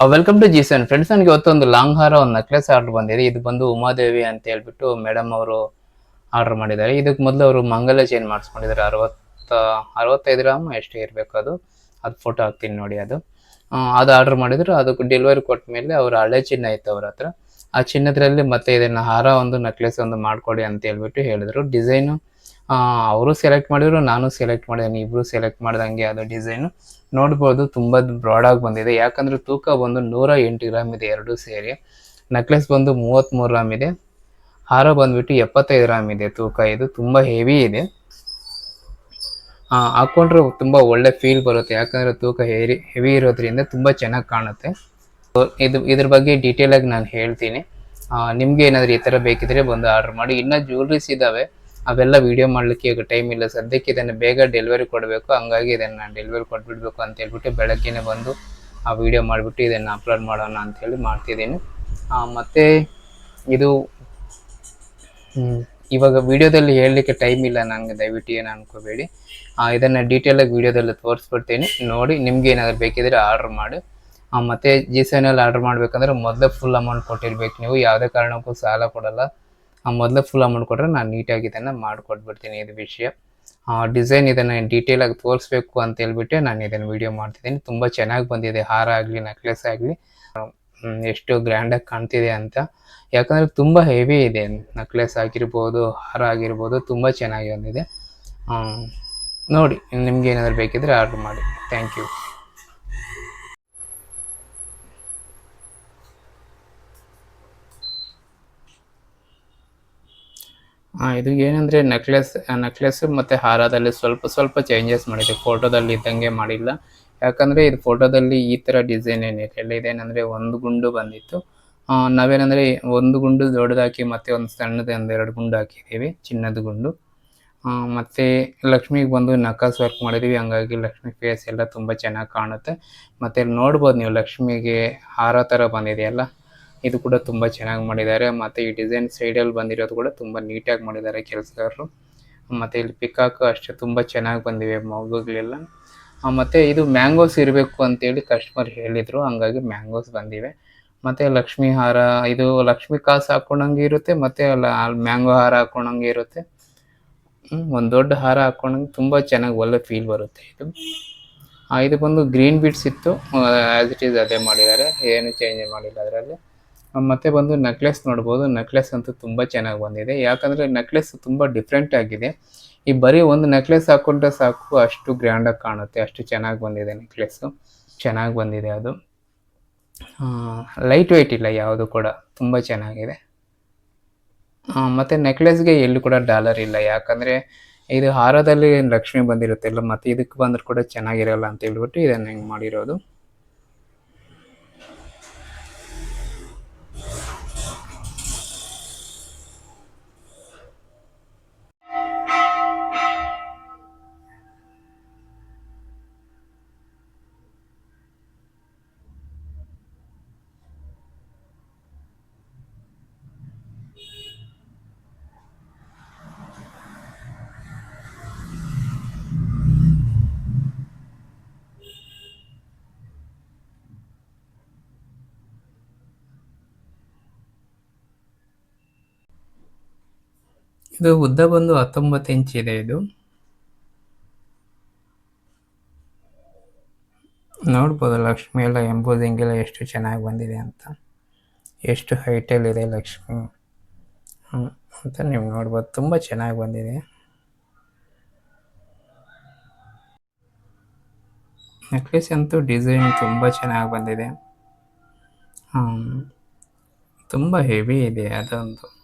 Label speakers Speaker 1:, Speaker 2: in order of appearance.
Speaker 1: Welcome to ಜೀಸನ್ friends ನನಗೆ ಇವತ್ತೊಂದು long ಹಾರ ಒಂದು ನೆಕ್ಲೆಸ್ ಆರ್ಡರ್ ಬಂದಿದೆ. ಇದು ಬಂದು ಉಮಾದೇವಿ ಅಂತ ಹೇಳ್ಬಿಟ್ಟು ಮೇಡಮ್ ಅವರು ಆರ್ಡರ್ ಮಾಡಿದ್ದಾರೆ. ಇದಕ್ಕೆ ಮೊದಲು ಅವರು ಮಂಗಲ ಚೇಂಜ್ ಮಾಡಿಸ್ಕೊಂಡಿದ್ದಾರೆ. ಅರವತ್ತ, ಅರವತ್ತೈದು ಗ್ರಾಮ್ ಎಷ್ಟು ಇರಬೇಕು ಅದು. ಅದು ಫೋಟೋ ಹಾಕ್ತೀನಿ ನೋಡಿ ಅದು. ಅದು ಆರ್ಡರ್ ಮಾಡಿದ್ರು. ಅದಕ್ಕೆ ಡೆಲಿವರಿ ಕೊಟ್ಟ ಮೇಲೆ ಅವ್ರ ಹಳೆ ಚಿನ್ನ ಇತ್ತು ಅವ್ರ ಹತ್ರ. ಆ ಚಿನ್ನದ್ರಲ್ಲಿ ಮತ್ತೆ ಇದನ್ನು ಹಾರ ಒಂದು ನೆಕ್ಲೆಸ್ ಒಂದು ಮಾಡಿಕೊಡಿ ಅಂತ ಹೇಳ್ಬಿಟ್ಟು ಹೇಳಿದ್ರು. ಡಿಸೈನು ಅವರು ಸೆಲೆಕ್ಟ್ ಮಾಡಿದ್ರು, ನಾನು ಸೆಲೆಕ್ಟ್ ಮಾಡಿದ್ದೀನಿ ಇಬ್ರು ಸೆಲೆಕ್ಟ್ ಮಾಡ್ದಂಗೆ ಅದು ಡಿಸೈನು ನೋಡ್ಬೋದು, ತುಂಬ ಬ್ರಾಡಾಗಿ ಬಂದಿದೆ. ಯಾಕಂದ್ರೆ ತೂಕ ಬಂದು ನೂರ ಎಂಟು ಗ್ರಾಮ್ ಇದೆ ಎರಡು ಸೇರಿ. ನೆಕ್ಲೆಸ್ ಬಂದು ಮೂವತ್ತ್ಮೂರು ಗ್ರಾಮ್ ಇದೆ. ಹಾರ ಬಂದ್ಬಿಟ್ಟು ಎಪ್ಪತ್ತೈದು ಗ್ರಾಮ್ ಇದೆ ತೂಕ. ಇದು ತುಂಬ ಹೆವಿ ಇದೆ. ಹಾಕೊಂಡ್ರೆ ತುಂಬ ಒಳ್ಳೆ ಫೀಲ್ ಬರುತ್ತೆ. ಯಾಕಂದ್ರೆ ತೂಕ ಹೆರಿ ಹೆವಿ ಇರೋದ್ರಿಂದ ತುಂಬ ಚೆನ್ನಾಗಿ ಕಾಣುತ್ತೆ. ಇದು, ಇದ್ರ ಬಗ್ಗೆ ಡೀಟೇಲ್ ಆಗಿ ನಾನು ಹೇಳ್ತೀನಿ. ನಿಮ್ಗೆ ಏನಾದ್ರು ಈ ಥರ ಬೇಕಿದ್ರೆ ಬಂದು ಆರ್ಡರ್ ಮಾಡಿ. ಇನ್ನೂ ಜ್ಯುವೆಲ್ರೀಸ್ ಇದ್ದಾವೆ ಅವೆಲ್ಲ ವಿಡಿಯೋ ಮಾಡಲಿಕ್ಕೆ ಈಗ ಟೈಮ್ ಇಲ್ಲ. ಸದ್ಯಕ್ಕೆ ಇದನ್ನು ಬೇಗ ಡೆಲಿವರಿ ಕೊಡಬೇಕು. ಹಂಗಾಗಿ ಇದನ್ನು ನಾನು ಡೆಲಿವರಿ ಕೊಟ್ಬಿಡ್ಬೇಕು ಅಂತ ಹೇಳ್ಬಿಟ್ಟು ಬೆಳಗ್ಗೆನೆ ಬಂದು ಆ ವಿಡಿಯೋ ಮಾಡಿಬಿಟ್ಟು ಇದನ್ನು ಅಪ್ಲೋಡ್ ಮಾಡೋಣ ಅಂಥೇಳಿ ಮಾಡ್ತಿದ್ದೀನಿ. ಮತ್ತು ಇದು. ಇವಾಗ ವಿಡಿಯೋದಲ್ಲಿ ಹೇಳಲಿಕ್ಕೆ ಟೈಮ್ ಇಲ್ಲ ನನಗೆ ದಯವಿಟ್ಟು ಏನು ಅನ್ಕೋಬೇಡಿ. ಇದನ್ನು ಡೀಟೇಲಾಗಿ ವಿಡಿಯೋದಲ್ಲಿ ತೋರಿಸ್ಬಿಡ್ತೀನಿ. ನೋಡಿ, ನಿಮ್ಗೆ ಏನಾದರೂ ಬೇಕಿದ್ರೆ ಆರ್ಡ್ರ್ ಮಾಡಿ. ಮತ್ತೆ ಜಿ ಎಲ್ ಆರ್ಡ್ರ್ ಮಾಡಬೇಕಂದ್ರೆ ಮೊದಲೇ ಫುಲ್ ಅಮೌಂಟ್ ಕೊಟ್ಟಿರ್ಬೇಕು ನೀವು. ಯಾವುದೇ ಕಾರಣಕ್ಕೂ ಸಾಲ ಕೊಡಲ್ಲ. ಮೊದಲೇ ಫುಲ್ ಅಮೌಂಟ್ ಕೊಟ್ಟರೆ ನಾನು ನೀಟಾಗಿ ಇದನ್ನು ಮಾಡಿಕೊಟ್ಬಿಡ್ತೀನಿ ಇದು ವಿಷಯ. ಡಿಸೈನ್ ಇದನ್ನು ಡೀಟೇಲ್ ಆಗಿ ತೋರಿಸ್ಬೇಕು ಅಂತ ಹೇಳ್ಬಿಟ್ಟು ನಾನು ಇದನ್ನು ವೀಡಿಯೋ ಮಾಡ್ತಿದ್ದೀನಿ. ತುಂಬ ಚೆನ್ನಾಗಿ ಬಂದಿದೆ. ಹಾರ ಆಗಲಿ ನೆಕ್ಲೆಸ್ ಆಗಲಿ. ಎಷ್ಟು ಗ್ರ್ಯಾಂಡಾಗಿ ಕಾಣ್ತಿದೆ ಅಂತ. ಯಾಕಂದರೆ ತುಂಬ ಹೆವಿ ಇದೆ. ನೆಕ್ಲೆಸ್ ಆಗಿರ್ಬೋದು, ಹಾರ ಆಗಿರ್ಬೋದು, ತುಂಬ ಚೆನ್ನಾಗಿ ಬಂದಿದೆ. ನೋಡಿ, ನಿಮ್ಗೆ ಏನಾದರೂ ಬೇಕಿದ್ರೆ ಆರ್ಡ್ರ್ ಮಾಡಿ. ಥ್ಯಾಂಕ್ ಯು ಇದು ಏನಂದರೆ ನೆಕ್ಲೆಸ್ ನೆಕ್ಲೆಸ್ ಮತ್ತು ಹಾರದಲ್ಲಿ ಸ್ವಲ್ಪ ಸ್ವಲ್ಪ ಚೇಂಜಸ್ ಮಾಡಿದೆ. ಫೋಟೋದಲ್ಲಿ ಇದ್ದಂಗೆ ಮಾಡಿಲ್ಲ. ಯಾಕಂದರೆ ಇದು ಫೋಟೋದಲ್ಲಿ ಈ ಥರ ಡಿಸೈನ್ ಏನಿರಲಿಲ್ಲ. ಇದೇನಂದರೆ ಒಂದು ಗುಂಡು ಬಂದಿತ್ತು. ನಾವೇನಂದರೆ ಒಂದು ಗುಂಡು ದೊಡ್ಡದಾಕಿ ಮತ್ತೆ ಒಂದು ಸಣ್ಣದು ಒಂದೆರಡು ಗುಂಡು ಹಾಕಿದ್ದೀವಿ, ಚಿನ್ನದ ಗುಂಡು. ಮತ್ತೆ ಲಕ್ಷ್ಮಿಗೆ ಬಂದು ನಕಾಸ್ ವರ್ಕ್ ಮಾಡಿದ್ದೀವಿ. ಹಂಗಾಗಿ ಲಕ್ಷ್ಮಿ ಫೇಸ್ ಎಲ್ಲ ತುಂಬ ಚೆನ್ನಾಗಿ ಕಾಣುತ್ತೆ. ಮತ್ತು ಇಲ್ಲಿ ನೋಡ್ಬೋದು ನೀವು ಲಕ್ಷ್ಮಿಗೆ ಹಾರ ಥರ ಬಂದಿದೆಯಲ್ಲ? ಇದು ಕೂಡ ತುಂಬ ಚೆನ್ನಾಗಿ ಮಾಡಿದ್ದಾರೆ. ಮತ್ತು ಈ ಡಿಸೈನ್ ಸೈಡಲ್ಲಿ ಬಂದಿರೋದು ಕೂಡ ತುಂಬ ನೀಟಾಗಿ ಮಾಡಿದ್ದಾರೆ ಕೆಲಸಗಾರರು. ಮತ್ತು ಇಲ್ಲಿ ಪಿಕಾಕು ಅಷ್ಟೇ ತುಂಬ ಚೆನ್ನಾಗಿ ಬಂದಿವೆ ಮಗುಗಳೆಲ್ಲ. ಮತ್ತು ಇದು ಮ್ಯಾಂಗೋಸ್ ಇರಬೇಕು ಅಂತೇಳಿ ಕಸ್ಟಮರ್ ಹೇಳಿದರು. ಹಂಗಾಗಿ ಮ್ಯಾಂಗೋಸ್ ಬಂದಿವೆ. ಮತ್ತು ಲಕ್ಷ್ಮೀ ಹಾರ, ಇದು ಲಕ್ಷ್ಮೀ ಕಾಸು ಹಾಕೊಂಡಂಗೆ ಇರುತ್ತೆ, ಮತ್ತು ಮ್ಯಾಂಗೋ ಹಾರ ಹಾಕೊಂಡಂಗೆ ಇರುತ್ತೆ. ಒಂದು ದೊಡ್ಡ ಹಾರ ಹಾಕೊಂಡಂಗೆ ತುಂಬ ಚೆನ್ನಾಗಿ ಒಳ್ಳೆ ಫೀಲ್ ಬರುತ್ತೆ ಇದು. ಇದು ಬಂದು ಗ್ರೀನ್ ಬೀಡ್ಸ್ ಇತ್ತು. ಆ್ಯಸ್ ಇಟ್ ಈಸ್ ಅದೇ ಮಾಡಿದ್ದಾರೆ. ಏನು ಚೇಂಜ್ ಮಾಡಿಲ್ಲ ಅದರಲ್ಲಿ. ಮತ್ತೆ ಬಂದು ನೆಕ್ಲೆಸ್ ನೋಡ್ಬೋದು. ನೆಕ್ಲೆಸ್ ಅಂತೂ ತುಂಬ ಚೆನ್ನಾಗಿ ಬಂದಿದೆ. ಯಾಕಂದರೆ ನೆಕ್ಲೆಸ್ ತುಂಬ ಡಿಫ್ರೆಂಟ್ ಆಗಿದೆ. ಈ ಬರೀ ಒಂದು ನೆಕ್ಲೆಸ್ ಹಾಕ್ಕೊಂಡ್ರೆ ಸಾಕು, ಅಷ್ಟು ಗ್ರ್ಯಾಂಡಾಗಿ ಕಾಣುತ್ತೆ. ಅಷ್ಟು ಚೆನ್ನಾಗಿ ಬಂದಿದೆ ನೆಕ್ಲೆಸ್ಸು ಚೆನ್ನಾಗಿ ಬಂದಿದೆ ಅದು. ಲೈಟ್ ವೆಯ್ಟ್ ಇಲ್ಲ ಯಾವುದು ಕೂಡ. ತುಂಬ ಚೆನ್ನಾಗಿದೆ. ಮತ್ತು ನೆಕ್ಲೆಸ್ಗೆ ಎಲ್ಲೂ ಕೂಡ ಡಾಲರ್ ಇಲ್ಲ. ಯಾಕಂದರೆ ಇದು ಹಾರದಲ್ಲಿ ಲಕ್ಷ್ಮಿ ಬಂದಿರುತ್ತೆ ಇಲ್ಲ ಮತ್ತು ಇದಕ್ಕೆ ಬಂದರೂ ಕೂಡ ಚೆನ್ನಾಗಿರಲ್ಲ ಅಂತ ಹೇಳ್ಬಿಟ್ಟು ಇದನ್ನು ಹೆಂಗೆ ಮಾಡಿರೋದು. ಇದು ಉದ್ದ ಬಂದು ಹತ್ತೊಂಬತ್ತು ಇಂಚ್ ಇದೆ ಇದು. ನೋಡ್ಬೋದು ಲಕ್ಷ್ಮಿ ಎಲ್ಲ ಎಂಬುದಿಂಗೆಲ್ಲ ಎಷ್ಟು ಚೆನ್ನಾಗಿ ಬಂದಿದೆ ಅಂತ. ಎಷ್ಟು ಹೈಟಲ್ಲಿದೆ ಲಕ್ಷ್ಮಿ. ಅಂತ ನೀವು ನೋಡ್ಬೋದು. ತುಂಬ ಚೆನ್ನಾಗಿ ಬಂದಿದೆ. ನೆಕ್ಲೆಸ್ ಅಂತೂ ಡಿಸೈನ್ ತುಂಬ ಚೆನ್ನಾಗಿ ಬಂದಿದೆ. ತುಂಬ ಹೆವಿ ಇದೆ ಅದೊಂದು.